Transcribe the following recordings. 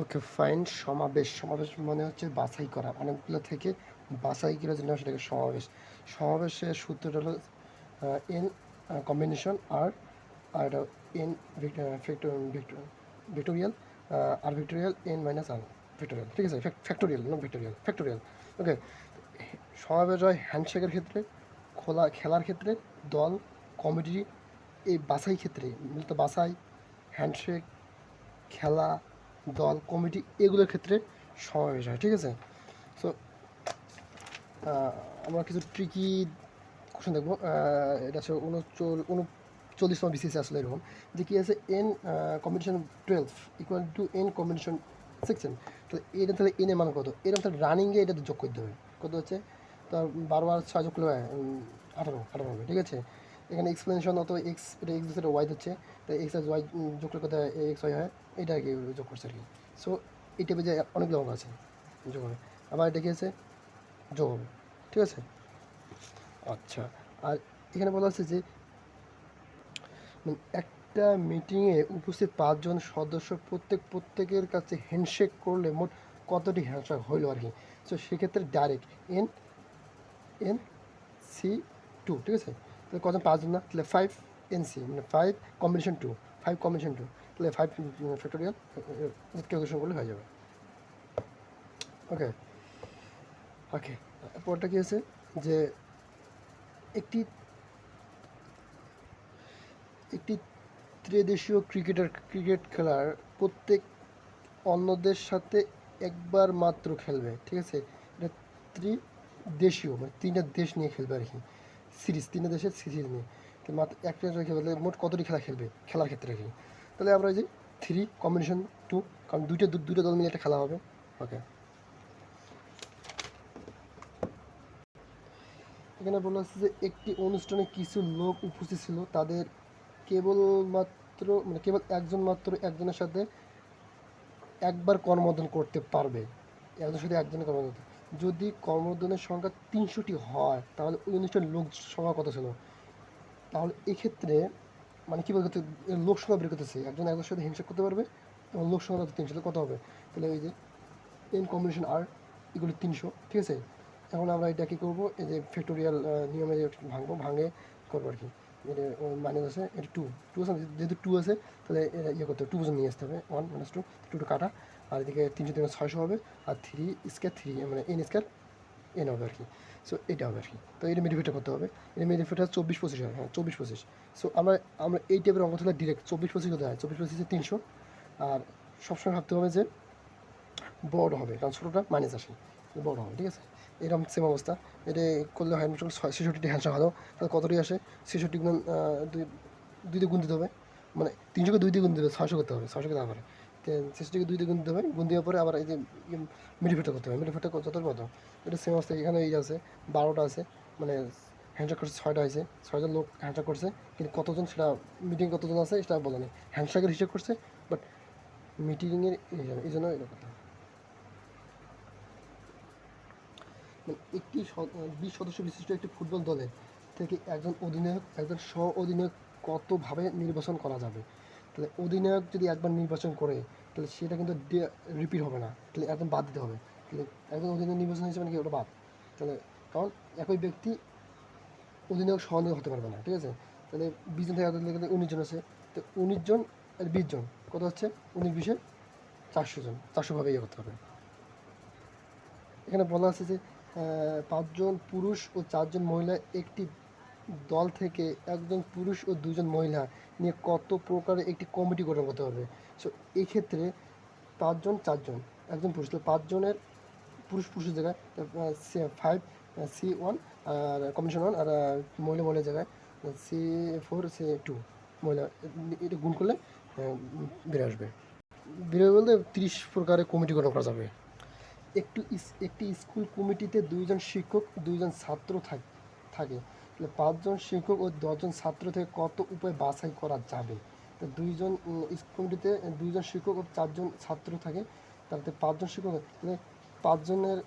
Okay fine সমাবেশ সমাবেশ মানে হচ্ছে বাছাই করা। অনেকগুলো থেকে বাছাই করার জন্য সেটাকে সমাবেশ। সমাবেশের সূত্রটা হলো এন কম্বিনেশন আর আর N factorial R factorial N minus R factorial ঠিক আছে? ফ্যাক্টোরিয়াল না ভিক্টোরিয়াল ফ্যাক্টোরিয়াল ওকে সমাবেশ হয় হ্যান্ডশেকের ক্ষেত্রে, খোলা, খেলার ক্ষেত্রে, দল কমিটি এই বাছাই ক্ষেত্রে, মূলত বাছাই হ্যান্ডশেক খেলা দল, কমিটি এগুলোর ক্ষেত্রে সমাবেশ হয়, ঠিক আছে? সো আমরা কিছু ট্রিকি কোশ্চেন দেখব। এটা হচ্ছে উনচল উনচল্লিশতম বিসিএস আসলে এরকম। যে কী আছে? N combination twelve equal to N combination sixteen তো এটা তাহলে এন মান কত? এরকম তাহলে রানিংয়ে এটা যোগ করতে হবে। কত হচ্ছে? তার বারো আর ছয় যোগ করলে আঠারো আঠারো হবে, ঠিক আছে? এখানে এক্সপ্লেনেশন অত এক্স এটা এক্স দিচ্ছে ওয়াই দিচ্ছে তো এক্স আর ওয়াই যোগ করলে কত এক্স ওয়াই হয়, এটা আর কি যোগ করছে আর কি। সো এই টাইপের যে অনেকগুলো অঙ্ক আছে, যোগ হবে। আবার এটা কি আছে? যোগ হবে, ঠিক আছে? আচ্ছা আর এখানে বলা আছে যে মানে একটা মিটিংয়ে উপস্থিত পাঁচজন সদস্য প্রত্যেক, প্রত্যেকের কাছে হ্যান্ডশেক করলে মোট কতটি হ্যান্ডশেক হইল আর কি? সো সেক্ষেত্রে direct N N C two ঠিক আছে? কজন পাঁচজন না তাহলে ফাইভ এন সি মানে five combination two five combination two তাহলে ফাইভ ফ্যাক্টোরিয়াল ক্যালকুলেশন করলে হয়ে যাবে। ওকে ওকে পরটা কী আছে যে একটি একটি ত্রিদেশীয় ক্রিকেটার, ক্রিকেট খেলার প্রত্যেক অন্যদের সাথে একবার মাত্র খেলবে, ঠিক আছে? এটা ত্রিদেশীয় মানে তিনটা দেশ নিয়ে খেলবে আর কি। সিরিজ, তিনটা দেশের সিরিজ নিয়ে। মাত্র একটা খেলবে মোট কতটি খেলা খেলবে? খেলার ক্ষেত্রে কি তাহলে আমরা যে থ্রি কম্বিনেশন টু কারণ দুইটা দুটো দল মিলে একটা খেলা হবে। ওকে এখানে বলা হচ্ছে যে একটি অনুষ্ঠানে কিছু লোক উপস্থিত ছিল। তাদের কেবলমাত্র মানে কেবল একজন মাত্র একজনের সাথে একবার কর্মোদ্যান করতে পারবে। একজনের সাথে একজনের কর্মোদ্যান যদি কর্মোদ্যানের সংখ্যা তিনশোটি হয়, তাহলে ওই অনুষ্ঠানের লোক সংখ্যা কত ছিল? তাহলে এক্ষেত্রে মানে কী বলতে লোক সংখ্যা বের করতেছে। একজন একজনের সাথে হিংসা করতে পারবে এবং লোক সংখ্যা তিনশো কত হবে? তাহলে এই যে এন কম্বিনেশন আর এগুলো তিনশো, ঠিক আছে? এখন আমরা এটা কী করব? এই যে ফ্যাক্টোরিয়াল নিয়মে ভাঙবো, ভাঙে করব আর কি। এটা মাইনাস আছে এটা টু টু আছে, যেহেতু টু আছে, তাহলে ইয়ে করতে হবে টু নিয়ে আসতে হবে। ওয়ান মাইনাস টু টু কাটা। আর এদিকে তিনশো তিন ছয়শো হবে, আর থ্রি স্কোয়ার থ্রি মানে এন স্কোয়ার এন হবে আর কি। সো এটা হবে আর কি। তো এটা মেডিফিটটা করতে হবে। এটা মেডিফিটটা চব্বিশ পঁচিশ হয় হ্যাঁ চব্বিশ পঁচিশ। সো আমরা আমরা এই টাইপের অঙ্ক তাহলে ডিরেক্ট চব্বিশ পঁচিশ হতে হয়। চব্বিশ পঁচিশে তিনশো। আর সবসময় ভাবতে হবে যে বড় হবে, কারণ ছোটোটা মাইনাস আসে। বড় হবে, ঠিক আছে? এরকম সেম অবস্থা। এটা করলে হয় ছয় ছেষট্টি হ্যান্ডশো ভালো। তাহলে কতটি আসে? ছেষট্টি গুণ দুই দুই দিয়ে গুণ দিতে হবে। মানে তিনশোকে দুই দিয়ে গুণ দিতে হবে ছয়শো করতে হবে, ছয়শো করতে হবে ছেষট্টিকে দুই দিয়ে গুণ দিতে হবে গুণ দেওয়ার পরে আবার এই যে মিডিফিটটা করতে হবে মিডিফিটটা যত কত? এটা সেম অবস্থা, এখানে এই আছে, বারোটা আছে মানে হ্যান্ডশেক করছে ছয়টা আছে ছয়জন লোক হ্যান্ডশেক করছে, কিন্তু কতজন সেটা মিটিং কতজন আছে সেটা বলে নেই। হ্যান্ডশেকের হিসেব করছে বাট মিটিংয়ের এই জন্য এটা কথা মানে একটি বিশ সদস্য বিশিষ্ট একটি ফুটবল দলের থেকে একজন অধিনায়ক, একজন স্ব অধিনায়ক কতভাবে নির্বাচন করা যাবে? তাহলে অধিনায়ক যদি একবার নির্বাচন করে, তাহলে সেটা কিন্তু রিপিট হবে না। তাহলে একদম বাদ দিতে হবে। তাহলে একজন অধিনায়ক নির্বাচন হিসেবে নাকি ওটা বাদ। তাহলে কারণ একই ব্যক্তি অধিনায়ক সহ হতে পারবে না, ঠিক আছে? তাহলে বিশ জন থেকে একজন উনিশ জন আছে। তো উনিশ জন আর বিশ জন, কত হচ্ছে? উনিশ, বিশে চারশো জন চারশোভাবে ইয়ে করতে হবে। এখানে বলা আছে যে পাঁচজন পুরুষ ও চারজন মহিলা একটি দল থেকে একজন পুরুষ ও দুজন মহিলা নিয়ে কত প্রকারের একটি কমিটি গঠন করতে হবে। সো এই ক্ষেত্রে পাঁচজন, চারজন, একজন পুরুষ। তো পাঁচজনের পুরুষ পুরুষের জায়গায় ফাইভ সি ওয়ান আর কমিশন ওয়ান আর মহিলা মহিলার জায়গায়, সি ফোর সি টু মহিলা। এটা গুণ করলে বেড়ে আসবে। বেরোবে বলতে তিরিশ প্রকারের কমিটি গঠন করা যাবে। একটু একটি স্কুল কমিটিতে দুইজন শিক্ষক, দুইজন ছাত্র থাক- থাকে। তাহলে পাঁচজন শিক্ষক ও দশজন ছাত্র থেকে কত উপায় বাছাই করা যাবে? তো দুইজন উম, স্কুল কমিটিতে দুইজন শিক্ষক ও চারজন ছাত্র থাকে। তাতে পাঁচজন শিক্ষক তাহলে পাঁচজনের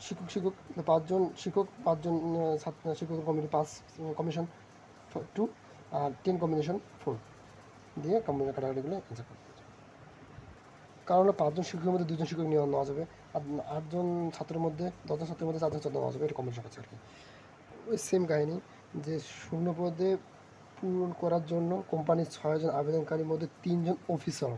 শিক্ষক শিক্ষক পাঁচজন শিক্ষক পাঁচজন ছাত্র শিক্ষকের কমিটি পাঁচ কমিশন টু আর টেন কম্বিনেশন ফোর দিয়ে কম্বিনেশন কাটাকাটিগুলো অ্যান্সার করতে। কারণ পাঁচজন শিক্ষকের মধ্যে দুজন শিক্ষক নেওয়া নেওয়া যাবে আর আটজন ছাত্রের মধ্যে দশজন ছাত্রের মধ্যে চারজন ছাত্র নেওয়া যাবে এটা কম্পিটিশন আছে আর কি। ওই সেম কাহিনী, যে শূন্য পদে পূরণ করার জন্য কোম্পানির ছয়জন আবেদনকারীর মধ্যে তিনজন অফিসার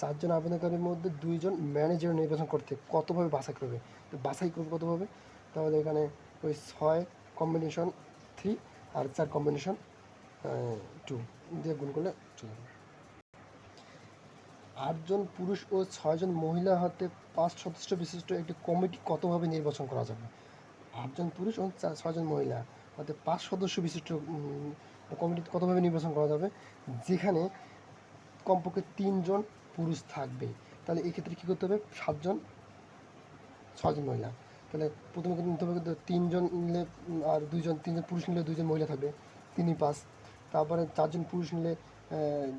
চারজন আবেদনকারীর মধ্যে দুইজন ম্যানেজার নির্বাচন করতে কতভাবে বাছাই করবে? বাছাই করবে কতভাবে? তাহলে এখানে ওই ছয় কম্বিনেশন থ্রি আর চার কম্বিনেশন টু দিয়ে গুণ করলে চলে যাবে। আটজন পুরুষ ও ছয়জন মহিলা হাতে পাঁচ সদস্য বিশিষ্ট একটি কমিটি কতভাবে নির্বাচন করা যাবে? আটজন পুরুষ ও চা- ছয়জন মহিলা। অর্থাৎ পাঁচ সদস্য বিশিষ্ট কমিটি কতভাবে নির্বাচন করা যাবে? যেখানে কমপক্ষে তিনজন পুরুষ থাকবে। তাহলে এক্ষেত্রে কী করতে হবে? সাতজন ছজন মহিলা। তাহলে প্রথমে নিতে হবে? তিনজন নিলে, আর দুইজন, তিনজন পুরুষ নিলে দুইজন মহিলা থাকবে। তিনি পাঁচ। তারপরে চারজন পুরুষ নিলে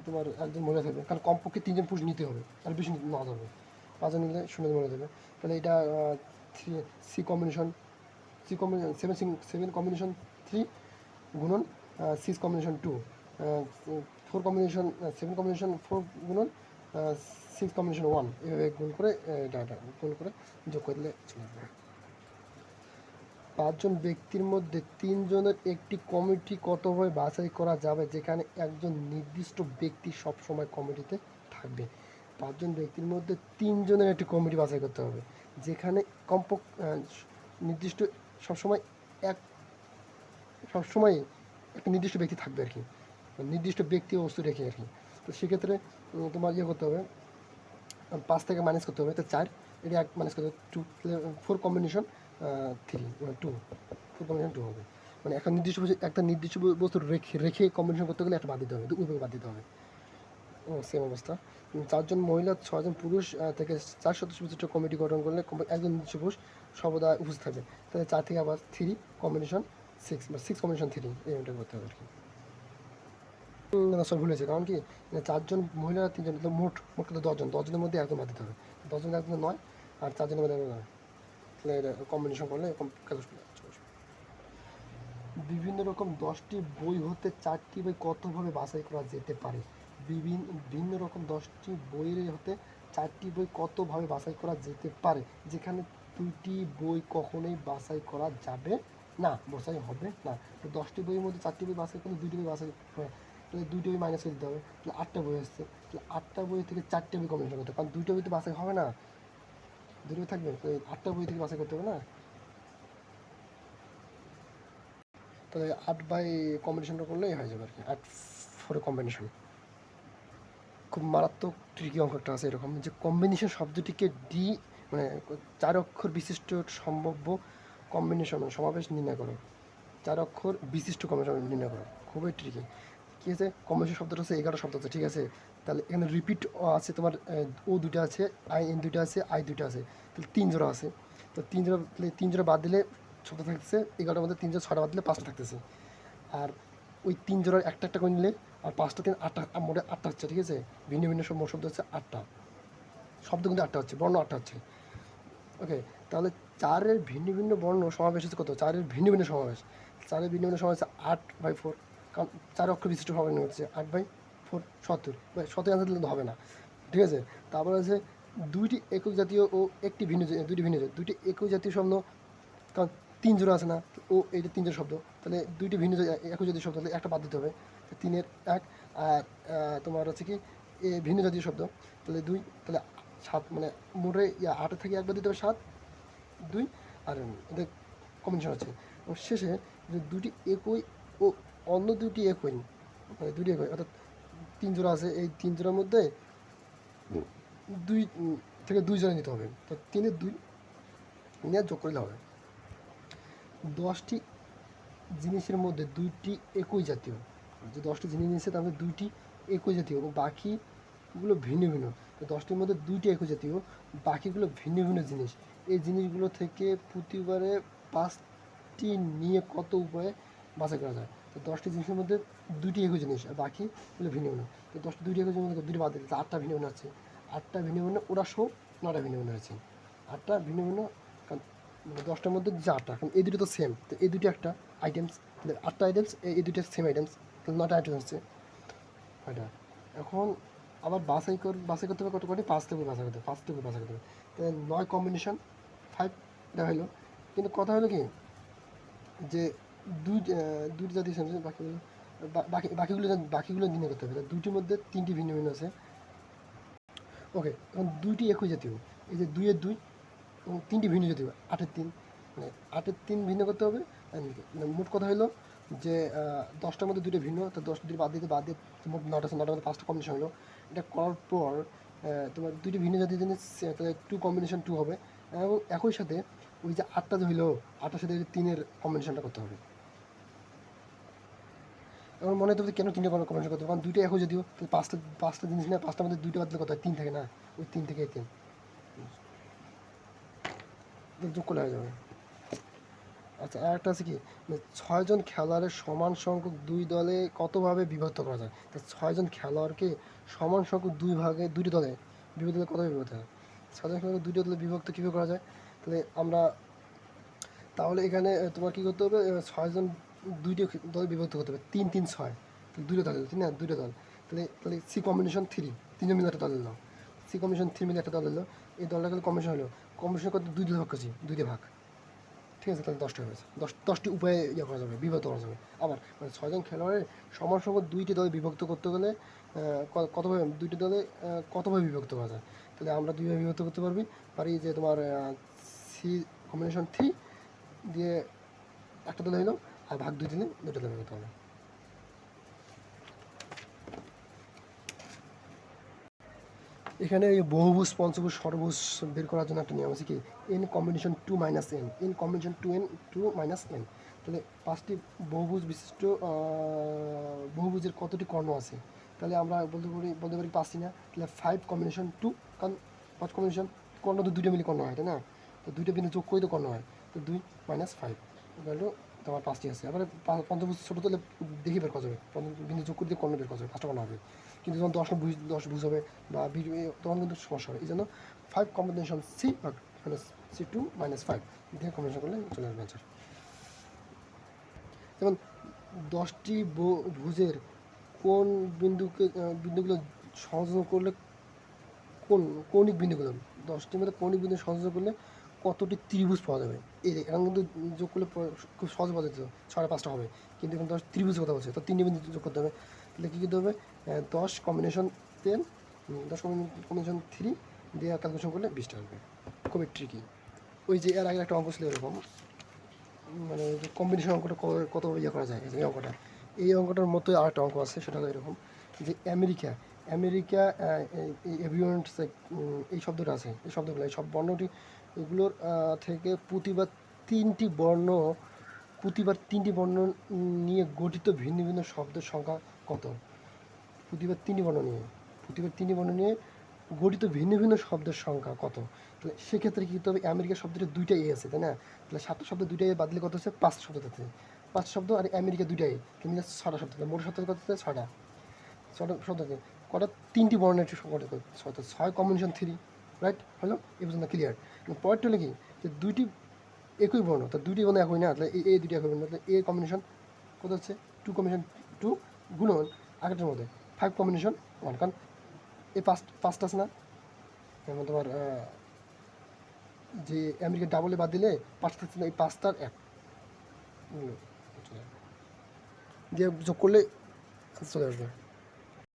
তোমার একজন মহিলা থাকবে। কারণ কমপক্ষে তিনজন পুরুষ নিতে হবে। আর বেশি না হবে পাঁচজন নিলে শূন্য মহিলা দেবে তাহলে এটা three C combination combination seven seven combination three গুণন six combination two four combination seven combination four গুণন সিক্স কম্বিনেশন ওয়ান এভাবে গুণ করে এটা গুণ করে যোগ করে দিলে চলে আসবে পাঁচজন ব্যক্তির মধ্যে তিনজনের একটি কমিটি কতভাবে বাছাই করা যাবে, যেখানে একজন নির্দিষ্ট ব্যক্তি সবসময় কমিটিতে থাকবে। পাঁচজন ব্যক্তির মধ্যে তিনজনের একটি কমিটি বাছাই করতে হবে, যেখানে কমপক্ষ নির্দিষ্ট সবসময় এক, সবসময় একটা নির্দিষ্ট ব্যক্তি থাকবে আর কি। নির্দিষ্ট ব্যক্তি বস্তু রেখে আর কি। তো সেক্ষেত্রে তোমার ইয়ে করতে হবে পাঁচ থেকে মাইনাস করতে হবে তো চার, এটা এক মাইনাস করতে হবে টু ফোর কম্বিনেশন থ্রি মানে টু ফোর কম্বিনেশন টু হবে। মানে একটা নির্দিষ্ট একটা নির্দিষ্ট বস্তু রেখে রেখে কম্বিনেশন করতে গেলে একটা বাদ দিতে হবে ভাগে বাদ দিতে হবে। সেম অবস্থা। চারজন মহিলা, ছজন পুরুষ থেকে চার সদস্য বিশিষ্ট কমিটি গঠন করলে একজন নির্দিষ্ট পুরুষ সর্বদা উপস্থিত থাকবে। তাহলে চার থেকে আবার থ্রি কম্বিনেশন সিক্স বা সিক্স কম্বিনেশন থ্রি এইটা করতে হবে আর কি। সব কারণ কি চারজন মহিলা, তিনজন, তো মোট মোট কিন্তু দশজন। দশজনের মধ্যে একজন বাদ দিতে হবে। দশজন একজন নয়, আর চারজনের মধ্যে একজন নয়। তাহলে এটা কম্বিনেশন করলে। বিভিন্ন রকম দশটি বই হতে চারটি বই কতভাবে বাছাই করা যেতে পারে? বিভিন্ন ভিন্ন রকম দশটি বইয়ের হতে চারটি বই কতভাবে বাছাই করা যেতে পারে? যেখানে দুইটি বই কখনোই বাছাই করা যাবে না, বাছাই হবে না। তো দশটি বইয়ের মধ্যে চারটি বই বাছাই করলে দুইটি বই বাছাই হয় তাহলে দুইটি বই মাইনাস করে দিতে হবে। তাহলে আটটা বই আসছে। তাহলে আটটা বই থেকে চারটে বই কম্বিনেশন করতে হবে। কারণ দুইটা বই তো বাছাই হবে না। দুটো থাকবে। তো আটটা বই থেকে বাছাই করতে হবে না? তাহলে আট বাই কম্বিনেশনটা করলেই হয়ে যাবে আর কি। আট ফোরে কম্বিনেশন খুব মারাত্মক ট্রিকি অঙ্কটা আছে এরকম। যে কম্বিনেশন শব্দটিকে ডি মানে চার অক্ষর বিশিষ্ট সম্ভাব্য কম্বিনেশন সমাবেশ নির্ণয় করো। চার অক্ষর বিশিষ্ট কম্বিনেশন নির্ণয় করো। খুবই ট্রিকি কী আছে? কম্বিনেশন শব্দটা আছে এগারো শব্দ আছে, ঠিক আছে? তাহলে এখানে রিপিট আছে, তোমার ও দুটো আছে আই এন দুটো আছে আই দুটো আছে। তাহলে তিন জোড়া আছে। তো তিন জোড়া তিন জোড়া বাদ দিলে শব্দ থাকতেছে, এগারোটার মধ্যে তিন জোড়া ছটা বাদ দিলে পাঁচটা থাকতেছে। আর ওই তিন জোড়ার একটা একটা করে নিলে আর পাঁচটা তিন আটটা মোটে আটটা হচ্ছে, ঠিক আছে? ভিন্ন ভিন্ন সব শব্দ হচ্ছে আটটা। শব্দ কিন্তু আটটা হচ্ছে, বর্ণ আটটা হচ্ছে। ওকে, তাহলে চারের ভিন্ন ভিন্ন বর্ণ সমাবেশ হচ্ছে কত? চারের ভিন্ন ভিন্ন সমাবেশ। চারের ভিন্ন ভিন্ন সমাবেশ আট বাই ফোর, কারণ চার অক্ষর বিশিষ্ট সমাবেশ হচ্ছে আট বাই ফোর সত্তর। বা সত্তর আনসার দিলে হবে না। ঠিক আছে? তারপরে আছে দুইটি একক জাতীয় ও একটি ভিন্ন দুইটি ভিন্ন দুইটি একক জাতীয় শব্দ, কারণ তিন জোড়া আছে না ও এইটা তিন জোড়া শব্দ। তাহলে দুইটি ভিন্ন একই জাতীয় শব্দ, তাহলে একটা বাদ দিতে হবে। তিনের এক আর তোমার হচ্ছে কি এ ভিন্ন জাতীয় শব্দ। তাহলে দুই তাহলে সাত মানে মোটে ইয়া আটের থেকে একবার দিতে হবে সাত দুই আর এদের কম্বিনেশন আছে এবং শেষে দুটি একই ও অন্য দুটি একই মানে দুটি একই অর্থাৎ তিন জোড়া আছে এই তিন জোড়ার মধ্যে দুই থেকে দুই জোড়া নিতে হবে। তো তিনের দুই নিয়ে যোগ করলে হবে। দশটি জিনিসের মধ্যে দুইটি একই জাতীয়। যে দশটি জিনিস নিয়েছে তার মধ্যে দুইটি একই জাতীয় এবং বাকিগুলো ভিন্ন ভিন্ন। তো দশটির মধ্যে দুইটি একই জাতীয়, বাকিগুলো ভিন্ন ভিন্ন জিনিস। এই জিনিসগুলো থেকে প্রতিবারে পাঁচটি নিয়ে কত উপায়ে বাছাই করা যায়? তো দশটি জিনিসের মধ্যে দুইটি একই জিনিস আর বাকিগুলো ভিন্ন ভিন্ন। তো দশটি দুইটি একই জিনিস দুইটি বাদ দিলে তো আটটা ভিন্ন ভিন্ন আছে আটটা ভিন্ন ভিন্ন, ওরা সব নটা ভিন্ন ভিন্ন আছে আটটা ভিন্ন ভিন্ন মানে দশটার মধ্যে যে আটটা, কারণ এই দুটো তো সেম তো এই দুটো একটা আইটেমস আটটা আইটেমস এই দুটো সেম আইটেমস নটা আইটেমস হচ্ছে এটা এখন আবার বাছাই কর বাছাই করতে হবে কত কটি পাঁচ থেকে বাছাই করতে হবে, পাঁচ থেকে বাছাই করতে হবে। তাহলে নয় কম্বিনেশন ফাইভ এটা হলো। কিন্তু কথা হলো কি? যে দুই দুইটি জাতীয় সেন্টেন্স বাকিগুলো বাকি বাকিগুলো বাকিগুলো নির্ণয় করতে হবে। তা দুইটির মধ্যে তিনটি ভিন্ন ভিন্ন আছে। ওকে এখন দুইটি একই জাতীয় এই যে দুইয়ের দুই এবং তিনটি ভিন্ন জাতীয় আটের তিন। মানে আটের তিন ভিন্ন করতে হবে। মোট কথা হলো যে দশটার মধ্যে দুটো ভিন্ন তো দশ দুটি বাদ দিতে বাদ দিয়ে মোট নটা নটার মধ্যে পাঁচটা কম্বিনেশন হলো এটা করার পর তোমার দুইটি ভিন্ন আহ, তাহলে টু কম্বিনেশন টু হবে এবং একই সাথে ওই যে আটটা হইল আটটার সাথে তিনের কম্বিনেশনটা করতে হবে আমার মনে হতে কেন তিনটে কম্বিনেশন করতে হবে কারণ দুইটা একই যদিও পাঁচটা পাঁচটা জিনিস না পাঁচটার মধ্যে দুইটা বাদলে কত হয় তিন থাকে না ওই তিন থেকে তিন যোগ করলে হয়ে যাবে আচ্ছা আর একটা আছে কি? মানে ছয়জন খেলোয়াড়ের সমান সংখ্যক দুই দলে কতভাবে বিভক্ত করা যায়? তা ছয়জন খেলোয়াড়কে সমান সংখ্যক দুই ভাগে দুটি দলে বিভক্ত দলে কতভাবে বিভক্ত হয়? ছয়জন খেলোয়াড়কে দুটি দলে বিভক্ত কীভাবে করা যায়? তাহলে আমরা, তাহলে এখানে তোমার কী করতে হবে? ছয়জন দুইটি দলে বিভক্ত করতে হবে। তিন তিন, ছয়। তাহলে দুটো দল ঠিক না দুটো দল। তাহলে তাহলে সি কম্বিনেশন থ্রি তিনজন মিলে একটা দল এলো। সি কম্বিনেশন থ্রি মিলে একটা দল এলো। এই দলটা কিন্তু কম্বিনেশন হলো। কম্বিনেশন করতে দুই দুই ভাগ করছি, দুইটি ভাগ। ঠিক আছে, তাহলে দশটা হয়েছে দশ, দশটি উপায়ে ইয়ে করা যাবে, বিভক্ত করা যাবে। আবার মানে ছয়জন খেলোয়াড়ের সমান সমান দুইটি দলে বিভক্ত করতে গেলে কতভাবে, দুইটি দলে কতভাবে বিভক্ত করা যায়? তাহলে আমরা দুইভাবে বিভক্ত করতে পারবি। পারি যে তোমার সি কম্বিনেশন থ্রি দিয়ে একটা দলে হলো আর ভাগ দুই দিলে দুটো দলে করতে হবে। এখানে বহুভুজ, পঞ্চভুজ ষড়ভুজ বের করার জন্য একটা নিয়ম আছে কি? N combination two minus N N combination two N two minus N তাহলে পাঁচটি বহুভুজ বিশিষ্ট বহুভুজের কতটি কর্ণ আছে? তাহলে আমরা বলতে পারি বলতে পারি পাঁচটি না। তাহলে ফাইভ কম্বিনেশন টু কারণ পাঁচ কম্বিনেশন কর্ণ তো দুইটা মিলে কর্ণ হয়, তাই না? তো দুইটা বিন্দু যোগ করে তো কর্ণ হয়, তো দুই মাইনাস ফাইভ হলো তোমার পাঁচটি আছে। এবারে পা- পঞ্চভুজ ছোটো তাহলে দেখি বের করা যাবে। বিন্দু যোগ করে কর্ণ বের করা যাবে, পাঁচটা কর্ণ হবে। কিন্তু যখন দশ ভুজ দশ ভুজ হবে বা বি তখন কিন্তু সমস্যা হবে। এই জন্য five combination C minus C two minus five দিয়ে কম্বিনেশন করলে চলে আসবে অ্যান্সার যেমন দশটি ভুজের কোন বিন্দুকে বিন্দুগুলো সংযোজন করলে কোন কৌণিক বিন্দুগুলো দশটির মধ্যে কৌণিক বিন্দু সংযোজন করলে কতটি ত্রিভুজ পাওয়া যাবে? এই এখন কিন্তু যোগ করলে খুব সহজ পাওয়া যেত ছটা পাঁচটা হবে। কিন্তু এখন দশ ত্রিভুজের কথা বলছে, তো তিনটি বিন্দু যোগ করতে হবে। তাহলে কী করতে হবে? দশ কম্বিনেশন টেন দশ কম্বিনেশন থ্রি দিয়ে ক্যালকুলেশন করলে বিশটা আসবে খুবই ট্রিকি ওই যে এর আগে একটা অঙ্ক ছিল এরকম মানে কম্বিনেশন অঙ্কটা কত ইয়ে করা যায়, এই অঙ্কটা। এই অঙ্কটার মতোই আরেকটা অঙ্ক আছে, সেটা হলো এরকম যে আমেরিকা আমেরিকা এভিয়েন্টস এই শব্দটা আছে, এই শব্দগুলো, এই সব বর্ণটি এগুলোর থেকে প্রতিবার তিনটি বর্ণ, প্রতিবার তিনটি বর্ণ নিয়ে গঠিত ভিন্ন ভিন্ন শব্দের সংখ্যা কত? প্রতিবার তিনটি বর্ণ নিয়ে, প্রতিবার তিনটি বর্ণ নিয়ে গঠিত ভিন্ন ভিন্ন শব্দের সংখ্যা কত? তাহলে সেক্ষেত্রে কী হবে? আমেরিকা শব্দটা দুইটা এ আছে, তাই না? তাহলে সাতটা শব্দ দুইটা এ বাদলে কত হচ্ছে? পাঁচ শব্দ আছে পাঁচ শব্দ আর আমেরিকা দুইটাই তুমি ছটা শব্দ মোট শব্দ কত হচ্ছে? ছটা। ছটা শব্দ কটা? তিনটি বর্ণের ছয় কম্বিনেশন থ্রি রাইট হলো এ পর্যন্ত ক্লিয়ার পয়েন্টটা হলো কি যে দুইটি একই বর্ণ, তো দুইটি বর্ণ একই না, তাহলে এ দুইটি একই বর্ণ, তাহলে এ কম্বিনেশন কত হচ্ছে? টু কম্বিনেশন টু গুণন আগেরটার মধ্যে। ফাইভ কম্বিনেশন ওয়ান কারণ এই পাঁচ পাঁচটা আছে না? যেমন তোমার যে আমেরিকা ডাবলে বাদ দিলে পাঁচটা থাকছে না, এই পাঁচটার এক। দিয়ে যোগ করলে চলে আসবে।